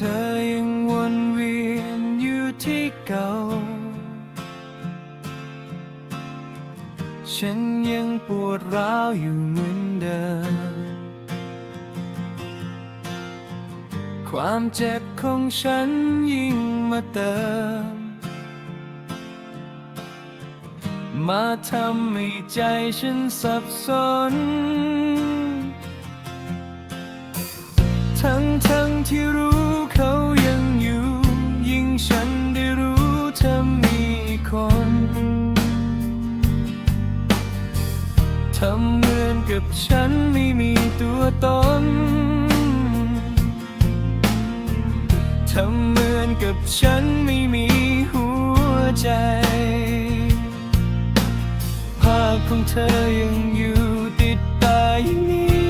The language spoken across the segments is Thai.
ธอยังวนเวียนอยู่ที่เก่า ฉันยังปวดร้าวอยู่เหมือนเดิม ความเจ็บของฉันยิ่งมาเติม มาทำให้ใจฉันสับสนทั้งทั้งที่รู้ ทำเหมือนกับฉันไม่มีตัวตน ทำเหมือนกับฉันไม่มีหัวใจ ภาพของเธอยังอยู่ติดตาอย่างนี้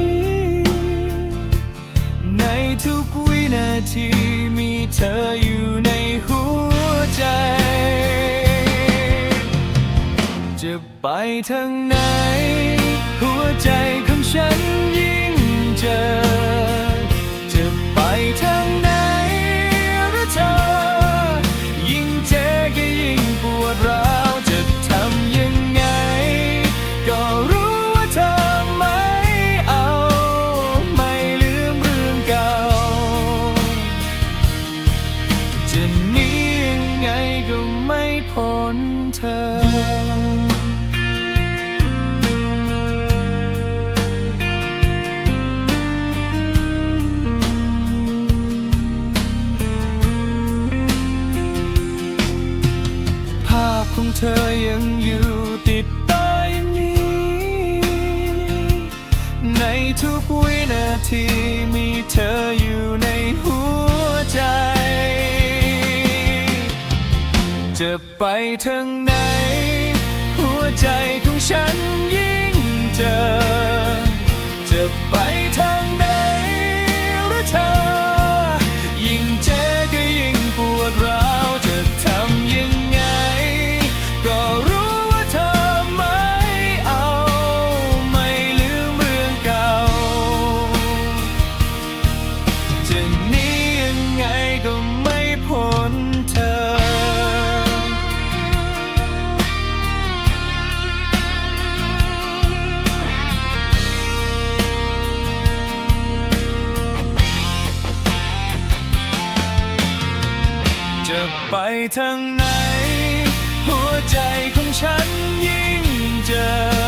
ในทุกวินาทีมีเธออยู่ในหัวใจ จะไปทางไหน หัวใจของฉันยิ่งเจอ จะไปทางไหนหรือเธอ ยิ่งเจอก็ยิ่งปวดร้าวจะทำยังไง ก็รู้ว่าเธอไม่เอา ไม่ลืมเรื่องเก่า จะหนียังไงก็ไม่พ้นเธอาพของเธอยังอยู่ติดตาอย่างนี้ ในทุกวินาทีมีเธออยู่ในหัวใจ จะไปทางไหน หัวใจของฉันยิ่งเจอ จะไปทาง ไปทางไหน หัวใจของฉันยิ่งเจอ